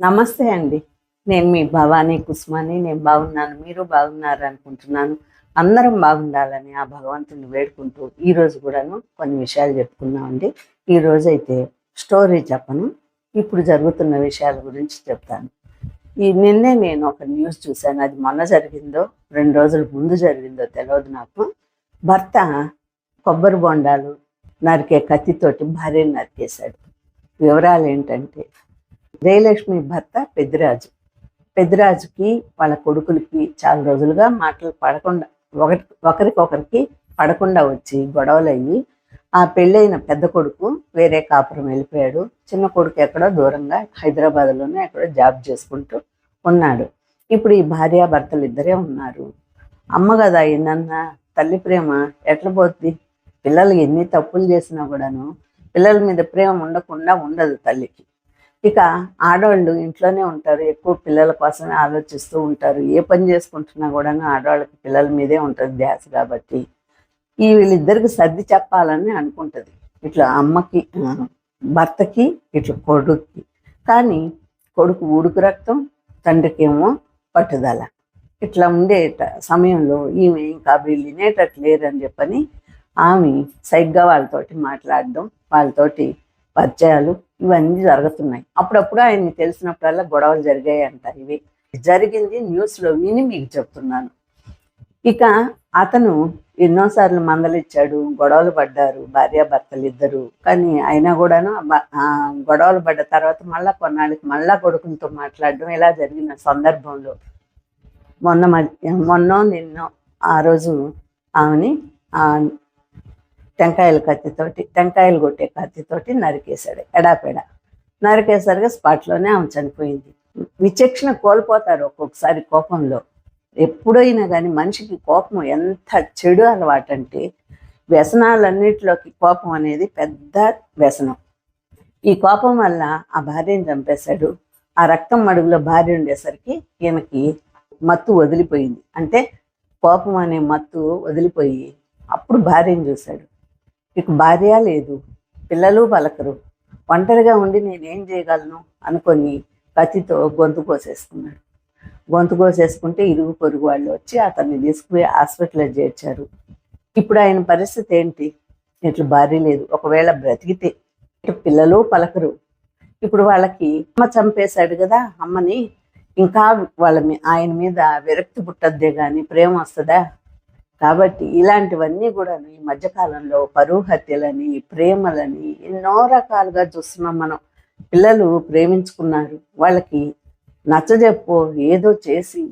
నమస్తే అండి. నేను మీ భవానీ కుస్మాని. నేను బాగున్నాను. మీరు బాగున్నారు అనుకుంటున్నాను. అందరం బాగుండాలని ఆ భగవంతుని వేడుకుంటూ ఈరోజు కూడాను కొన్ని విషయాలు చెప్పుకున్నామండి ఈరోజు అయితే స్టోరీ చెప్పను. ఇప్పుడు జరుగుతున్న విషయాల గురించి చెప్తాను. ఈ నిన్నే నేను ఒక న్యూస్ చూశాను. అది మొన్న జరిగిందో రెండు రోజుల ముందు జరిగిందో తెలియదు నాకు. భర్త కొబ్బరి బొండాలు నరికే కత్తితోటి భార్యను నరికేశాడు. వివరాలు ఏంటంటే జయలక్ష్మి భర్త పెద్దిరాజు. పెద్దిరాజుకి వాళ్ళ కొడుకులకి చాలా రోజులుగా మాటలు పడకుండా ఒకరి ఒకరికొకరికి పడకుండా వచ్చి గొడవలు అయ్యి ఆ పెళ్ళైన పెద్ద కొడుకు వేరే కాపురం వెళ్ళిపోయాడు. చిన్న కొడుకు ఎక్కడో దూరంగా హైదరాబాద్లోనే ఎక్కడో జాబ్ చేసుకుంటూ ఉన్నాడు. ఇప్పుడు ఈ భార్యాభర్తలు ఇద్దరే ఉన్నారు. అమ్మ కదా ఎన్నన్నా తల్లి ప్రేమ ఎట్లా పోద్ది? పిల్లలు ఎన్ని తప్పులు చేసినా కూడాను పిల్లల మీద ప్రేమ ఉండకుండా ఉండదు తల్లికి. ఇక ఆడవాళ్ళు ఇంట్లోనే ఉంటారు. ఎక్కువ పిల్లల కోసమే ఆలోచిస్తూ ఉంటారు. ఏ పని చేసుకుంటున్నా కూడా ఆడవాళ్ళకి పిల్లల మీదే ఉంటుంది ధ్యాస కాబట్టి. ఈ వీళ్ళిద్దరికి సర్ది చెప్పాలని అనుకుంటుంది. ఇట్లా అమ్మకి భర్తకి ఇట్లా కొడుక్కి. కానీ కొడుకు ఉడుకు రక్తం తండ్రికి ఏమో పట్టుదల. ఇట్లా ఉండే సమయంలో ఈమె ఇంకా వీళ్ళు వినేటట్లు లేరని చెప్పని ఆమె సరిగ్గా వాళ్ళతోటి మాట్లాడడం వాళ్ళతోటి పరిచయాలు ఇవన్నీ జరుగుతున్నాయి. అప్పుడప్పుడు ఆయన్ని తెలిసినప్పుడల్లా గొడవలు జరిగాయి అంటారు ఇవి. జరిగింది న్యూస్లో విని మీకు చెప్తున్నాను. ఇక అతను ఎన్నోసార్లు మందలిచ్చాడు గొడవలు పడ్డారు భార్యాభర్తలు ఇద్దరు కానీ అయినా కూడాను గొడవలు పడ్డ తర్వాత మళ్ళా కొన్నాళ్ళకి మళ్ళా కొడుకులతో మాట్లాడడం ఇలా జరిగిన సందర్భంలో. మొన్న మధ్య మొన్న నిన్నో ఆ రోజు ఆమెని టెంకాయల కత్తితోటి టెంకాయలు కొట్టే కత్తితోటి నరికేశాడు. ఎడాపెడ. నరికేసరిగా స్పాట్లోనే ఆమె చనిపోయింది. విచక్షణ కోల్పోతారు ఒక్కొక్కసారి కోపంలో. ఎప్పుడైనా కానీ మనిషికి కోపం ఎంత చెడు అలవాటు అంటే వ్యసనాలన్నిటిలోకి కోపం అనేది పెద్ద వ్యసనం. ఈ కోపం వల్ల ఆ భార్యను చంపేశాడు. ఆ రక్తం మడుగులో భార్య ఉండేసరికి ఈయనకి మత్తు వదిలిపోయింది. అంటే కోపం అనే మత్తు వదిలిపోయి అప్పుడు భార్యను చూశాడు. ఇక భార్య లేదు పిల్లలు పలకరు. ఒంటరిగా ఉండి నేనేం చేయగలను అనుకొని కత్తితో గొంతు కోసేసుకున్నాడు గొంతు కోసేసుకుంటే ఇరుగు పొరుగు వాళ్ళు వచ్చి అతన్ని తీసుకుపోయి హాస్పిటల్లో చేర్చారు. ఇప్పుడు ఆయన పరిస్థితి ఏంటి? ఇట్లా భార్య లేదు. ఒకవేళ బ్రతికితే ఇటు పిల్లలు పలకరు. ఇప్పుడు వాళ్ళకి అమ్మ చంపేశాడు కదా అమ్మని ఇంకా వాళ్ళ మీ ఆయన మీద విరక్తి పుట్టద్దే కానీ ప్రేమ వస్తుందా? కాబట్టి ఇలాంటివన్నీ కూడా ఈ మధ్యకాలంలో పరువు హత్యలని ప్రేమలని ఎన్నో రకాలుగా చూస్తున్నాం మనం. పిల్లలు ప్రేమించుకున్నారు. వాళ్ళకి నచ్చజెప్పో ఏదో చేసి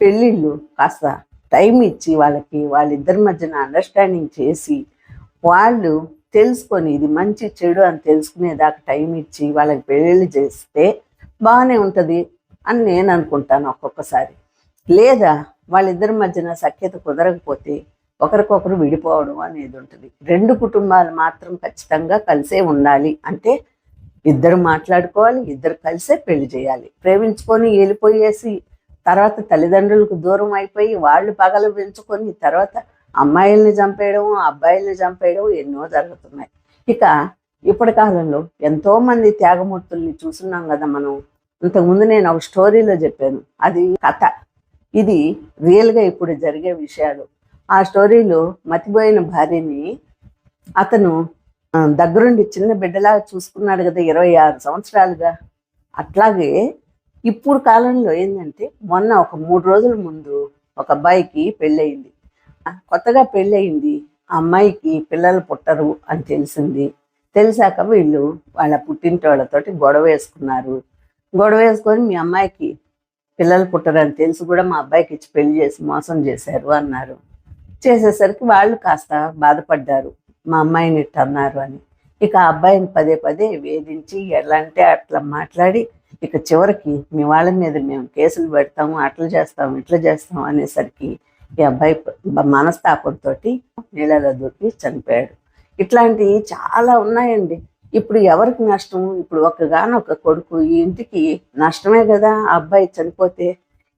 పెళ్ళిళ్ళు కాస్త టైం ఇచ్చి వాళ్ళకి వాళ్ళిద్దరి మధ్యన అండర్స్టాండింగ్ చేసి వాళ్ళు తెలుసుకొని ఇది మంచి చెడు అని తెలుసుకునేదాకా టైం ఇచ్చి వాళ్ళకి పెళ్ళిళ్ళు చేస్తే బాగానే ఉంటుంది అని నేను అనుకుంటాను ఒక్కొక్కసారి. లేదా వాళ్ళిద్దరి మధ్యన సఖ్యత కుదరకపోతే ఒకరికొకరు విడిపోవడం అనేది ఉంటుంది. రెండు కుటుంబాలు మాత్రం ఖచ్చితంగా కలిసే ఉండాలి. అంటే ఇద్దరు మాట్లాడుకోవాలి ఇద్దరు కలిసే పెళ్ళి చేయాలి. ప్రేమించుకొని వెళ్ళిపోయేసి తర్వాత తల్లిదండ్రులకు దూరం అయిపోయి వాళ్ళు పగలు పెంచుకొని తర్వాత అమ్మాయిల్ని చంపేయడం అబ్బాయిల్ని చంపేయడం ఎన్నో జరుగుతున్నాయి. ఇక ఇప్పటి కాలంలో ఎంతో మంది త్యాగమూర్తుల్ని చూస్తున్నాం కదా మనం. ఇంతకుముందు నేను ఒక స్టోరీలో చెప్పాను. అది కథ. ఇది రియల్గా ఇప్పుడు జరిగే విషయాలు. ఆ స్టోరీలో మతిపోయిన భార్యని అతను దగ్గరుండి చిన్న బిడ్డలా చూసుకున్నాడు కదా ఇరవై ఆరు సంవత్సరాలుగా. అట్లాగే ఇప్పుడు కాలంలో ఏంటంటే మొన్న ఒక మూడు రోజుల ముందు ఒక అబ్బాయికి పెళ్ళయింది. కొత్తగా పెళ్ళయింది. ఆ అమ్మాయికి పిల్లలు పుట్టరు అని తెలిసింది. తెలిసాక వీళ్ళు వాళ్ళ పుట్టింటి వాళ్ళతోటి గొడవ వేసుకున్నారు. గొడవ వేసుకొని మీ అమ్మాయికి పిల్లలు పుట్టరని తెలిసి కూడా మా అబ్బాయికి ఇచ్చి పెళ్ళి చేసి మోసం చేశారు అన్నారు. చేసేసరికి వాళ్ళు కాస్త బాధపడ్డారు. మా అమ్మాయిని ఇట్టన్నారు అని. ఇక ఆ అబ్బాయిని పదే పదే వేధించి ఎలా అంటే అట్లా మాట్లాడి ఇక చివరికి మీ వాళ్ళ మీద మేము కేసులు పెడతాము అట్లా చేస్తాము ఇట్లా చేస్తాము అనేసరికి ఈ అబ్బాయి మనస్తాపంతో నీళ్ళలో దూకి చనిపోయాడు. ఇట్లాంటివి చాలా ఉన్నాయండి. ఇప్పుడు ఎవరికి నష్టం? ఇప్పుడు ఒక్కగానొక్క ఒక కొడుకు ఈ ఇంటికి నష్టమే కదా అబ్బాయి చనిపోతే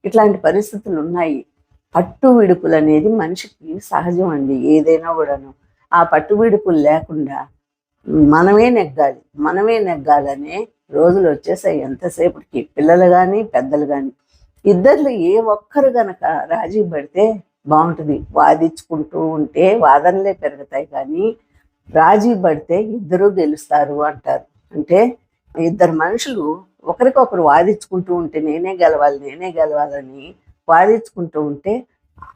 ఇట్లాంటి పరిస్థితులు ఉన్నాయి. పట్టు విడుపులు అనేది మనిషికి సహజం అండి ఏదైనా కూడాను. ఆ పట్టు విడుపులు లేకుండా మనమే నెగ్గాలి మనమే నెగ్గాలనే రోజులు వచ్చేసాయి ఎంతసేపటికి. పిల్లలు కానీ పెద్దలు కానీ ఇద్దరు ఏ ఒక్కరు గనక రాజీ పడితే బాగుంటుంది. వాదించుకుంటూ ఉంటే వాదనలే పెరుగుతాయి కానీ రాజీ పడితే ఇద్దరు గెలుస్తారు అంటారు. అంటే ఇద్దరు మనుషులు ఒకరికొకరు వాదించుకుంటూ ఉంటే నేనే గెలవాలి నేనే గెలవాలని వాదించుకుంటూ ఉంటే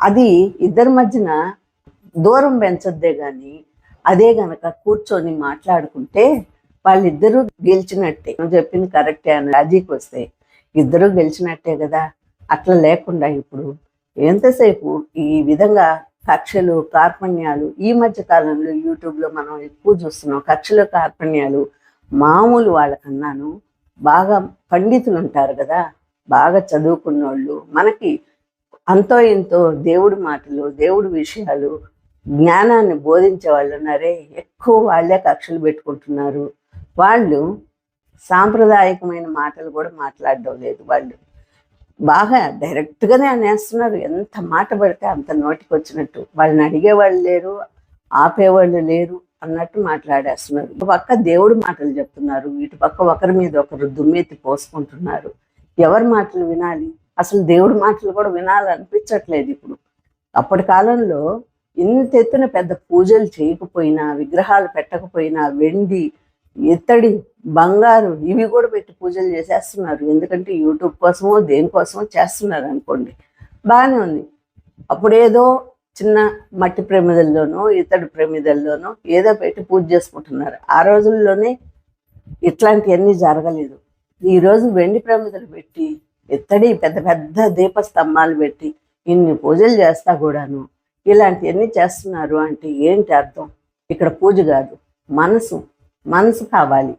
అది ఇద్దరి మధ్యన దూరం పెంచద్దే కానీ అదే గనక కూర్చొని మాట్లాడుకుంటే వాళ్ళిద్దరూ గెలిచినట్టే. నువ్వు చెప్పింది కరెక్టే అని రాజీకి వస్తే ఇద్దరూ గెలిచినట్టే కదా? అట్లా లేకుండా ఇప్పుడు ఎంతసేపు ఈ విధంగా కక్షలు కార్పణ్యాలు ఈ మధ్య కాలంలో యూట్యూబ్లో మనం ఎక్కువ చూస్తున్నాం. కక్షలు కార్పణ్యాలు మామూలు వాళ్ళకన్నాను. బాగా పండితులు ఉంటారు కదా. బాగా చదువుకున్న వాళ్ళు మనకి అంతో ఇంతో దేవుడి మాటలు దేవుడి విషయాలు జ్ఞానాన్ని బోధించే వాళ్ళు ఉన్నారే ఎక్కువ వాళ్ళే కక్షలు పెట్టుకుంటున్నారు. వాళ్ళు సాంప్రదాయకమైన మాటలు కూడా మాట్లాడడం లేదు వాళ్ళు. బాగా డైరెక్ట్గానే అనేస్తున్నారు. ఎంత మాట పడితే అంత నోటికి వచ్చినట్టు. వాళ్ళని అడిగేవాళ్ళు లేరు ఆపేవాళ్ళు లేరు అన్నట్టు మాట్లాడేస్తున్నారు. ఇటు పక్క దేవుడు మాటలు చెప్తున్నారు. ఇటు పక్క ఒకరి మీద ఒకరు దుమ్మెత్తి పోసుకుంటున్నారు. ఎవరి మాటలు వినాలి? అసలు దేవుడి మాటలు కూడా వినాలనిపించట్లేదు ఇప్పుడు. అప్పటి కాలంలో ఇంత ఎత్తున పెద్ద పూజలు చేయకపోయినా విగ్రహాలు పెట్టకపోయినా వెండి ఇత్తడి బంగారు ఇవి కూడా పెట్టి పూజలు చేసేస్తున్నారు. ఎందుకంటే యూట్యూబ్ కోసమో దేనికోసమో చేస్తున్నారు అనుకోండి. బాగానే ఉంది. అప్పుడేదో చిన్న మట్టి ప్రమిదల్లోనో ఇత్తడి ప్రమిదల్లోనో ఏదో పెట్టి పూజ చేసుకుంటున్నారు. ఆ రోజుల్లోనే ఇట్లాంటివన్నీ జరగలేదు. ఈరోజు వెండి ప్రమిదలు పెట్టి ఇత్తడి పెద్ద పెద్ద దీపస్తంభాలు పెట్టి ఇన్ని పూజలు చేస్తా కూడాను ఇలాంటివన్నీ చేస్తున్నారు అంటే ఏంటి అర్థం? ఇక్కడ పూజ కాదు మనసు మనసు కావాలి.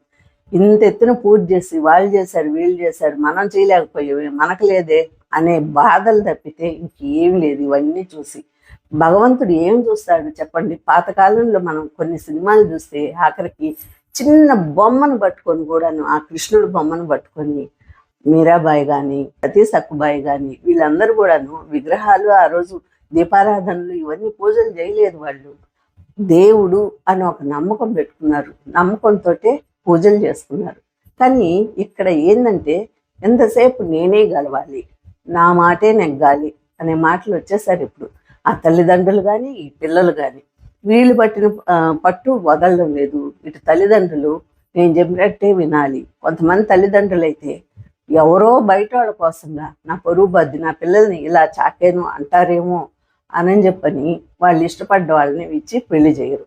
ఇంత ఎత్తున పూజ చేసి వాళ్ళు చేశారు వీళ్ళు చేశారు మనం చేయలేకపోయాం మనకు లేదే అనే బాధలు తప్పితే ఇంకేం లేదు. ఇవన్నీ చూసి భగవంతుడు ఏం చూస్తాడు చెప్పండి? పాతకాలంలో మనం కొన్ని సినిమాలు చూస్తే ఆఖరికి చిన్న బొమ్మను పట్టుకొని కూడాను ఆ కృష్ణుడు బొమ్మను పట్టుకొని మీరాబాయి కానీ సతీ సక్కుబాయి కానీ వీళ్ళందరూ కూడాను విగ్రహాలు ఆ రోజు దీపారాధనలు ఇవన్నీ పూజలు చేయలేదు వాళ్ళు. దేవుడు అని ఒక నమ్మకం పెట్టుకున్నారు. నమ్మకంతో పూజలు చేసుకున్నారు కానీ ఇక్కడ ఏంటంటే ఎంతసేపు నేనే గెలవాలి నా మాటే నెగ్గాలి అనే మాటలు వచ్చేసారు ఇప్పుడు. ఆ తల్లిదండ్రులు కానీ ఈ పిల్లలు కానీ వీళ్ళు పట్టిన పట్టు వదలడం లేదు. ఇటు తల్లిదండ్రులు నేను చెప్పినట్టే వినాలి. కొంతమంది తల్లిదండ్రులు అయితే ఎవరో బయట వాళ్ళ కోసంగా నా పొరుగు బద్ది నా పిల్లల్ని ఇలా చాకేను అంటారేమో అని చెప్పని వాళ్ళు ఇష్టపడ్డ వాళ్ళని ఇచ్చి పెళ్ళి చేయరు.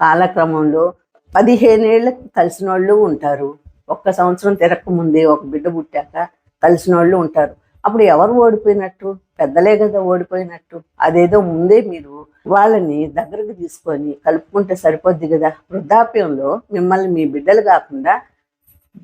కాలక్రమంలో పదిహేనేళ్ళకి కలిసిన వాళ్ళు ఉంటారు. ఒక్క సంవత్సరం తిరక్క ముందే ఒక బిడ్డ పుట్టాక కలిసిన వాళ్ళు ఉంటారు. అప్పుడు ఎవరు ఓడిపోయినట్టు? పెద్దలే కదా ఓడిపోయినట్టు. అదేదో ముందే మీరు వాళ్ళని దగ్గరకు తీసుకొని కలుపుకుంటే సరిపోద్ది కదా? వృద్ధాప్యంలో మిమ్మల్ని మీ బిడ్డలు కాకుండా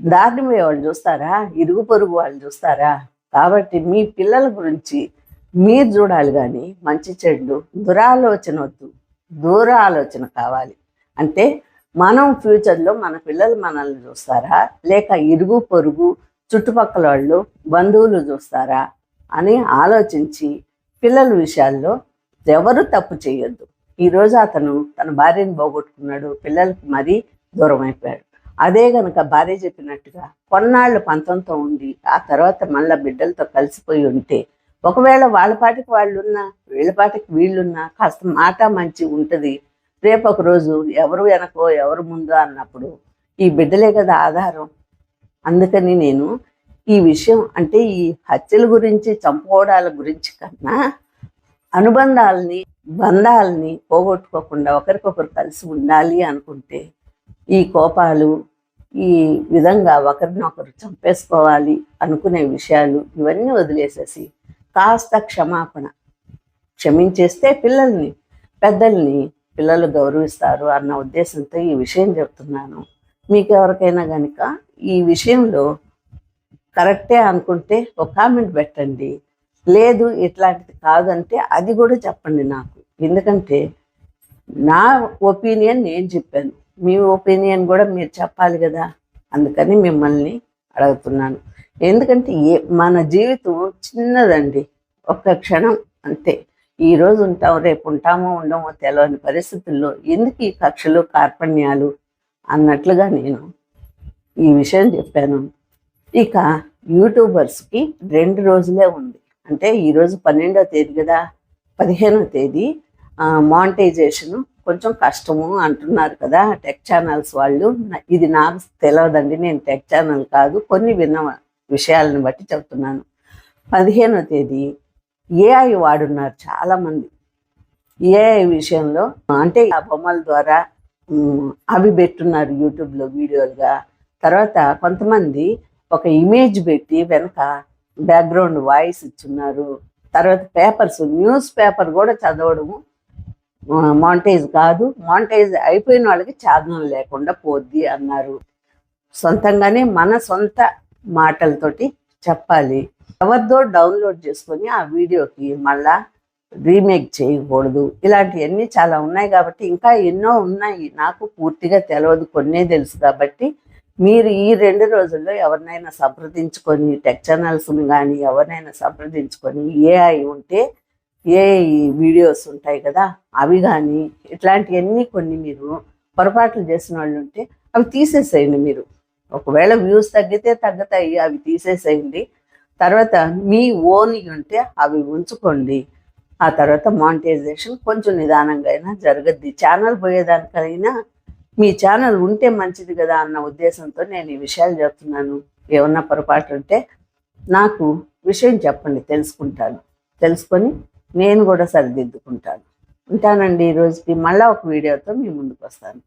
దారిని వాళ్ళు చూస్తారా? ఇరుగు పొరుగు వాళ్ళు చూస్తారా? కాబట్టి మీ పిల్లల గురించి మీరు చూడాలి కానీ మంచి చెడు దురాలోచన వద్దు. దూర ఆలోచన కావాలి. అంటే మనం ఫ్యూచర్లో మన పిల్లలు మనల్ని చూస్తారా? లేక ఇరుగు పొరుగు చుట్టుపక్కల వాళ్ళు బంధువులు చూస్తారా? అని ఆలోచించి పిల్లల విషయాల్లో ఎవరు తప్పు చేయొద్దు. ఈరోజు అతను తన భార్యను పోగొట్టుకున్నాడు పిల్లలకి మరీ దూరం అయిపోయాడు. అదే గనక భార్య చెప్పినట్టుగా కొన్నాళ్ళు పంతంతో ఉండి ఆ తర్వాత మళ్ళా బిడ్డలతో కలిసిపోయి ఉంటే ఒకవేళ వాళ్ళ పాటికి వాళ్ళున్నా వీళ్ళ పాటికి వీళ్ళున్నా కాస్త మాట మంచి ఉంటుంది. రేపు ఒక రోజు ఎవరు వెనకో ఎవరు ముందో అన్నప్పుడు ఈ బిడ్డలే కదా ఆధారం. అందుకని నేను ఈ విషయం అంటే ఈ హత్యల గురించి చంపుకోవడాల గురించి కన్నా అనుబంధాలని బంధాలని పోగొట్టుకోకుండా ఒకరికొకరు కలిసి ఉండాలి అనుకుంటే ఈ కోపాలు ఈ విధంగా ఒకరినొకరు చంపేసుకోవాలి అనుకునే విషయాలు ఇవన్నీ వదిలేసేసి కాస్త క్షమాపణ. క్షమించేస్తే పిల్లల్ని పెద్దల్ని పిల్లలు గౌరవిస్తారు అన్న ఉద్దేశంతో ఈ విషయం చెప్తున్నాను. మీకు ఎవరికైనా కనుక ఈ విషయంలో కరెక్టే అనుకుంటే ఒక కామెంట్ పెట్టండి. లేదు ఇట్లాంటిది కాదంటే అది కూడా చెప్పండి నాకు. ఎందుకంటే నా ఒపీనియన్ నేను చెప్పాను. మీ ఒపీనియన్ కూడా మీరు చెప్పాలి కదా? అందుకని మిమ్మల్ని అడుగుతున్నాను. ఎందుకంటే ఏ మన జీవితం చిన్నదండి. ఒక్క క్షణం అంతే. ఈ రోజు ఉంటాం రేపు ఉంటామో ఉండమో తెలియని పరిస్థితుల్లో ఎందుకు ఈ కక్షలు కార్పణ్యాలు అన్నట్లుగా నేను ఈ విషయం చెప్పాను. ఇక యూట్యూబర్స్కి రెండు రోజులే ఉంది. అంటే ఈరోజు పన్నెండో తేదీ కదా పదిహేనవ తేదీ. మానిటైజేషను కొంచెం కష్టము అంటున్నారు కదా టెక్ ఛానల్స్ వాళ్ళు. ఇది నాకు తెలియదండి నేను టెక్ ఛానల్ కాదు కొన్ని విన్న విషయాలను బట్టి చెప్తున్నాను. పదిహేనవ తేదీ ఏఐ వాడున్నారు చాలామంది. ఏఐ విషయంలో అంటే ఆ బొమ్మల ద్వారా అవి పెట్టున్నారు యూట్యూబ్లో వీడియోలుగా. తర్వాత కొంతమంది ఒక ఇమేజ్ పెట్టి వెనక బ్యాక్గ్రౌండ్ వాయిస్ ఇచ్చున్నారు. తర్వాత పేపర్స్ న్యూస్ పేపర్ కూడా చదవడము మాంటేజ్ కాదు మాంటేజ్ అయిపోయిన వాళ్ళకి ఛానల్ లేకుండా పోద్ది అన్నారు. సొంతంగానే మన సొంత మాటలతోటి చెప్పాలి. ఎవరిదో డౌన్లోడ్ చేసుకొని ఆ వీడియోకి మళ్ళా రీమేక్ చేయకూడదు. ఇలాంటివన్నీ చాలా ఉన్నాయి కాబట్టి ఇంకా ఎన్నో ఉన్నాయి. నాకు పూర్తిగా తెలియదు కొన్నే తెలుసు కాబట్టి మీరు ఈ రెండు రోజుల్లో ఎవరినైనా సంప్రదించుకొని టెక్ ఛానల్స్ని కానీ ఎవరినైనా సంప్రదించుకొని ఏఐ ఉంటే ఏఐ వీడియోస్ ఉంటాయి కదా అవి కానీ ఇట్లాంటివన్నీ కొన్ని మీరు పొరపాట్లు చేసిన వాళ్ళు ఉంటే అవి తీసేసేయండి మీరు. ఒకవేళ వ్యూస్ తగ్గితే తగ్గుతాయి అవి తీసేసేయండి. తర్వాత మీ ఓన్ ఉంటే అవి ఉంచుకోండి. ఆ తర్వాత మానిటైజేషన్ కొంచెం నిదానంగా అయినా జరగద్ది. ఛానల్ పోయేదానికైనా మీ ఛానల్ ఉంటే మంచిది కదా అన్న ఉద్దేశంతో నేను ఈ విషయాలు చెప్తున్నాను. ఏమన్నా పొరపాటు ఉంటే నాకు విషయం చెప్పండి తెలుసుకుంటాను. తెలుసుకొని నేను కూడా సరిదిద్దుకుంటాను. ఉంటానండి ఈ రోజుకి. మళ్ళీ ఒక వీడియోతో మీ ముందుకు వస్తాను.